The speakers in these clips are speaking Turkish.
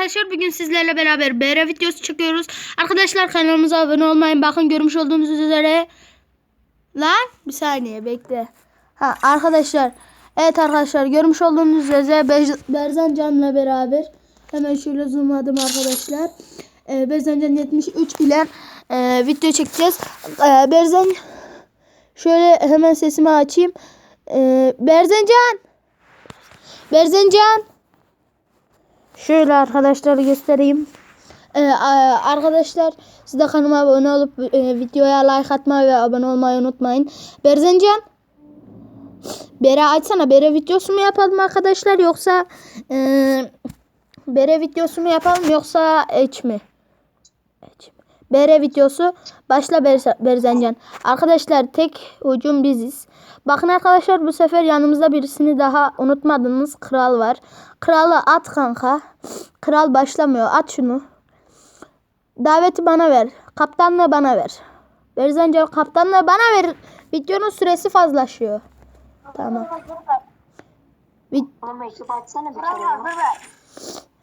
arkadaşlar bugün sizlerle beraber BR videosu çekiyoruz. Arkadaşlar kanalımıza abone olmayın. Bakın görmüş olduğunuz üzere. Lan bir saniye bekle. Ha arkadaşlar. Evet arkadaşlar görmüş olduğunuz üzere Bez- Berzan Can'la beraber. Hemen şöyle zoomladım arkadaşlar. Ee, Berzan Can 73 ile e, video çekeceğiz. Ee, Berzan şöyle hemen sesimi açayım. Ee, Berzan Can. Berzan Can. Şöyle arkadaşları göstereyim. Ee, arkadaşlar siz de kanalıma abone olup e, videoya like atmayı ve abone olmayı unutmayın. Berzencan. Bere açsana. Bere videosu mu yapalım arkadaşlar yoksa e, Bere videosu mu yapalım yoksa eç mi? Eç mi? Bere videosu başla Berze- Berzencan. Arkadaşlar tek ucum biziz. Bakın arkadaşlar bu sefer yanımızda birisini daha unutmadınız. Kral var. Kralı at kanka. Kral başlamıyor. At şunu. Daveti bana ver. Kaptanlığı bana ver. Berzencan kaptanlığı bana ver. Videonun süresi fazlaşıyor. Tamam. Vi- Ama mektup açsana bir kere. ya.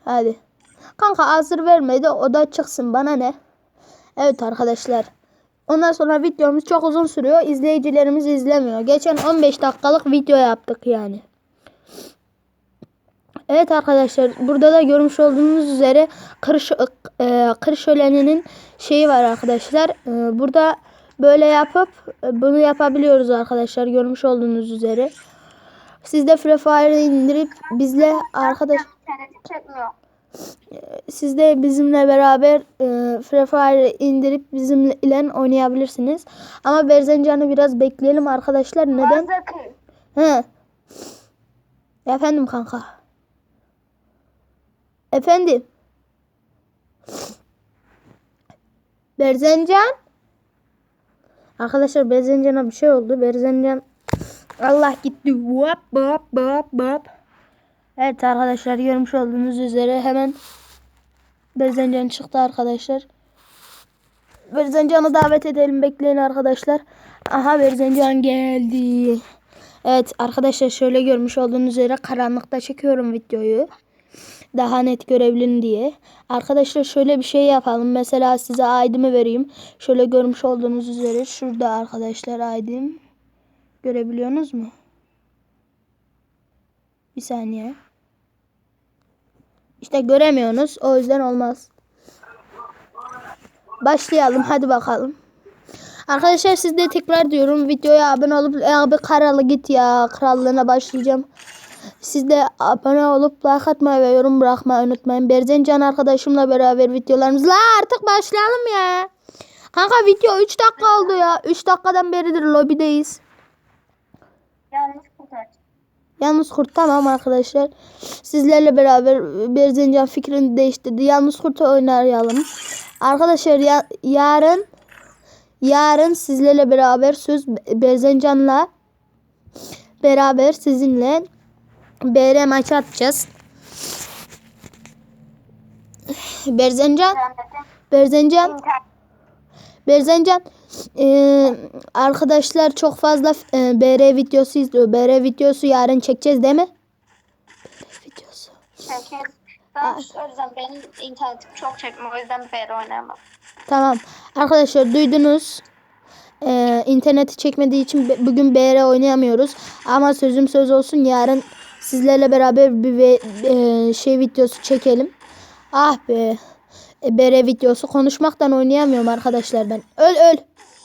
Hadi. Kanka hazır vermedi. O da çıksın. Bana ne? Evet arkadaşlar. Ondan sonra videomuz çok uzun sürüyor. İzleyicilerimiz izlemiyor. Geçen 15 dakikalık video yaptık yani. Evet arkadaşlar. Burada da görmüş olduğunuz üzere kır, e, kır şöleninin şeyi var arkadaşlar. E, burada böyle yapıp e, bunu yapabiliyoruz arkadaşlar. Görmüş olduğunuz üzere. Siz de Free Fire'ı indirip bizle arkadaş. Siz de bizimle beraber e, Free Fire indirip bizimle ile oynayabilirsiniz. Ama Berzencan'ı biraz bekleyelim arkadaşlar. Neden? He. Efendim kanka. Efendim. Berzencan. Arkadaşlar Berzencan'a bir şey oldu. Berzencan Allah gitti. Vap vap vap vap. Evet arkadaşlar görmüş olduğunuz üzere hemen Berzencan çıktı arkadaşlar. Berzencan'ı davet edelim bekleyin arkadaşlar. Aha Berzencan geldi. Evet arkadaşlar şöyle görmüş olduğunuz üzere karanlıkta çekiyorum videoyu. Daha net görebilin diye. Arkadaşlar şöyle bir şey yapalım. Mesela size ID'mi vereyim. Şöyle görmüş olduğunuz üzere şurada arkadaşlar ID'm. Görebiliyorsunuz mu? Bir saniye. İşte göremiyorsunuz. O yüzden olmaz. Başlayalım. Hadi bakalım. Arkadaşlar siz de tekrar diyorum videoya abone olup abi karalı git ya krallığına başlayacağım. Siz de abone olup like atmayı ve yorum bırakmayı unutmayın. Berzencan arkadaşımla beraber videolarımızla artık başlayalım ya. Kanka video 3 dakika oldu ya. 3 dakikadan beridir lobideyiz. Yalnız kurt tamam arkadaşlar. Sizlerle beraber Berzencan fikrini değiştirdi. Yalnız kurt oynayalım. Arkadaşlar ya, yarın yarın sizlerle beraber söz Berzencan'la beraber sizinle BR maçı atacağız. Berzencan Berzencan. Berzencan eee, arkadaşlar çok fazla eee, BR videosu izliyor. BR videosu yarın çekeceğiz değil mi? BR videosu. Çekil. Ben o yüzden benim internetim çok çekmiyor. O yüzden beri oynayamam. Tamam. Arkadaşlar duydunuz. Eee interneti çekmediği için bugün BR oynayamıyoruz. Ama sözüm söz olsun yarın sizlerle beraber bir ve- eee, şey videosu çekelim. Ah be. E, BR videosu konuşmaktan oynayamıyorum arkadaşlar ben. Öl öl.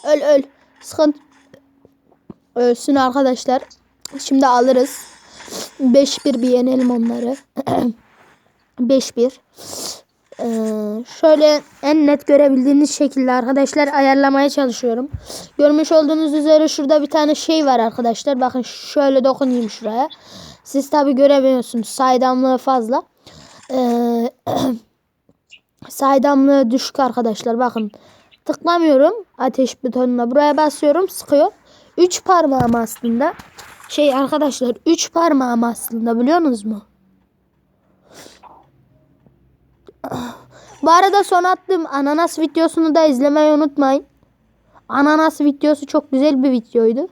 Öl öl. Sıkıntı. Ölsün arkadaşlar. Şimdi alırız. 5-1 bir yenelim onları. 5-1. Ee, şöyle en net görebildiğiniz şekilde arkadaşlar ayarlamaya çalışıyorum. Görmüş olduğunuz üzere şurada bir tane şey var arkadaşlar. Bakın şöyle dokunayım şuraya. Siz tabi göremiyorsunuz. Saydamlığı fazla. Ee, saydamlığı düşük arkadaşlar. Bakın tıklamıyorum ateş butonuna. Buraya basıyorum sıkıyor. 3 parmağım aslında. Şey arkadaşlar 3 parmağım aslında biliyorsunuz mu? Bu arada son attığım ananas videosunu da izlemeyi unutmayın. Ananas videosu çok güzel bir videoydu.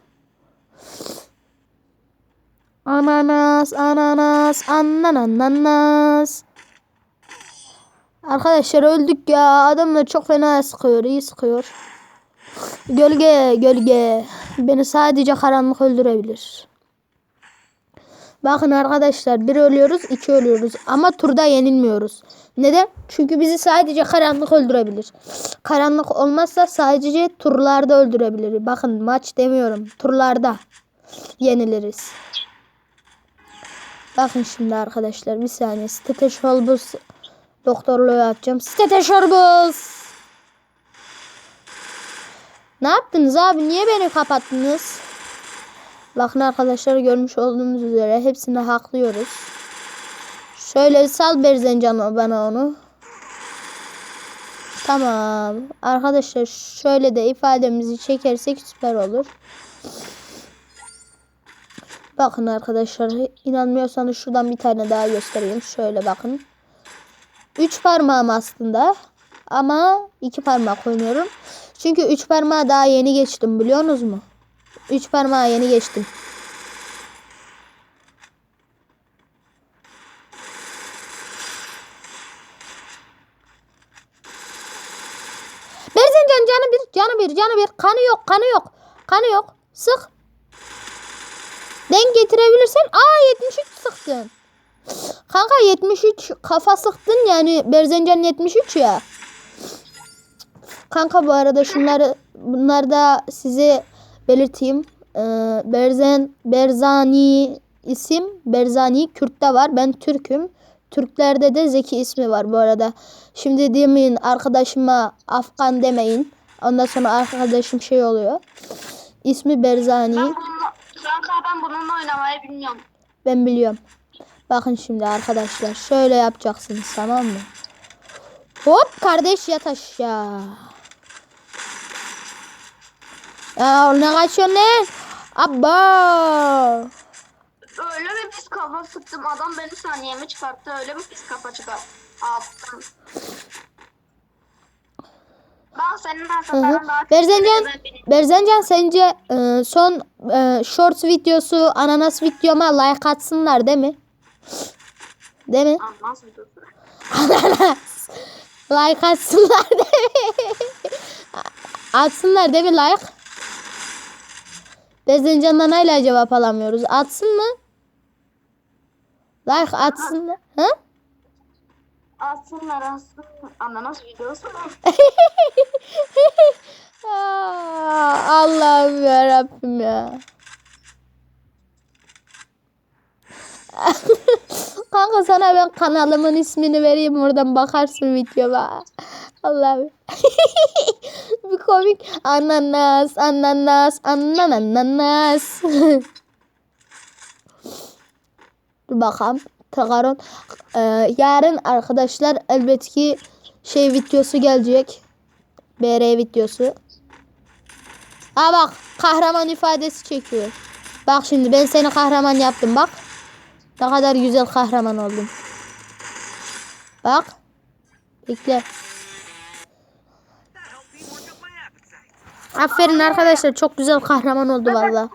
Ananas, ananas, ananas, ananas. Arkadaşlar öldük ya. Adamlar çok fena sıkıyor. iyi sıkıyor. Gölge gölge. Beni sadece karanlık öldürebilir. Bakın arkadaşlar bir ölüyoruz iki ölüyoruz ama turda yenilmiyoruz. Neden? Çünkü bizi sadece karanlık öldürebilir. Karanlık olmazsa sadece turlarda öldürebilir. Bakın maç demiyorum turlarda yeniliriz. Bakın şimdi arkadaşlar bir saniye. Stetoşolbus doktorluğu yapacağım. Stetoşolbus. Ne yaptınız abi? Niye beni kapattınız? Bakın arkadaşlar görmüş olduğunuz üzere hepsini haklıyoruz. Şöyle sal Berzencan bana onu. Tamam. Arkadaşlar şöyle de ifademizi çekersek süper olur. Bakın arkadaşlar inanmıyorsanız şuradan bir tane daha göstereyim. Şöyle bakın. Üç parmağım aslında. Ama iki parmak oynuyorum. Çünkü üç parmağı daha yeni geçtim biliyorsunuz mu? Üç parmağı yeni geçtim. Berzincan canı bir, canı bir, canı bir. Kanı yok, kanı yok. Kanı yok. Sık. Denk getirebilirsen. Aa 73 sıktın. Kanka 73 kafa sıktın yani Berzencan 73 ya. Kanka bu arada şunları bunları da size belirteyim. Ee, Berzen Berzani isim Berzani Kürt'te var. Ben Türk'üm. Türklerde de Zeki ismi var bu arada. Şimdi demeyin arkadaşıma Afgan demeyin. Ondan sonra arkadaşım şey oluyor. İsmi Berzani. Ben bununla, kanka ben bununla oynamayı bilmiyorum. Ben biliyorum. Bakın şimdi arkadaşlar şöyle yapacaksınız tamam mı? Hop kardeş yat aşağı. Ya ne kaçıyorsun ne? Abba. Öyle bir pis kafa sıktım. Adam beni saniyeme çıkarttı. Öyle bir pis kafa çıkarttı. Attım. Bak senin arkadan daha Berzencan, Berzencan sence e, son e, shorts videosu ananas videoma like atsınlar değil mi? Değil mi? Anlamaz mı? Ananas. Like atsınlar değil mi? Atsınlar değil mi like? Berzencan'dan hala cevap alamıyoruz. Atsın mı? Like atsınlar. Ha? Atsınlar atsın. Ananas videosu mu? Allah'ım ya Rabbim ya. Kanka sana ben kanalımın ismini vereyim oradan bakarsın videoma. Allah'ım. Bir komik. Ananas, ananas, ananas. Dur bakalım. Takarın. Ee, yarın arkadaşlar elbet ki şey videosu gelecek. BR videosu. Aa bak kahraman ifadesi çekiyor. Bak şimdi ben seni kahraman yaptım bak. Ne kadar güzel kahraman oldum. Bak. Bekle. Aferin arkadaşlar çok güzel kahraman oldu valla.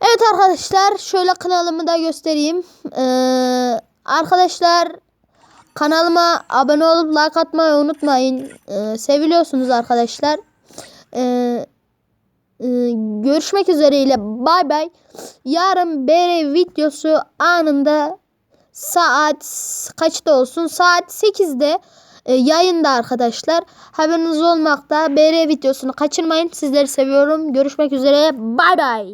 Evet arkadaşlar şöyle kanalımı da göstereyim. Ee, arkadaşlar kanalıma abone olup like atmayı unutmayın. Ee, seviliyorsunuz arkadaşlar. Ee, e, görüşmek üzereyle bay bay. Yarın BR videosu anında saat kaçta olsun? Saat 8'de e, yayında arkadaşlar. Haberiniz olmakta. BR videosunu kaçırmayın. Sizleri seviyorum. Görüşmek üzere. Bay bay.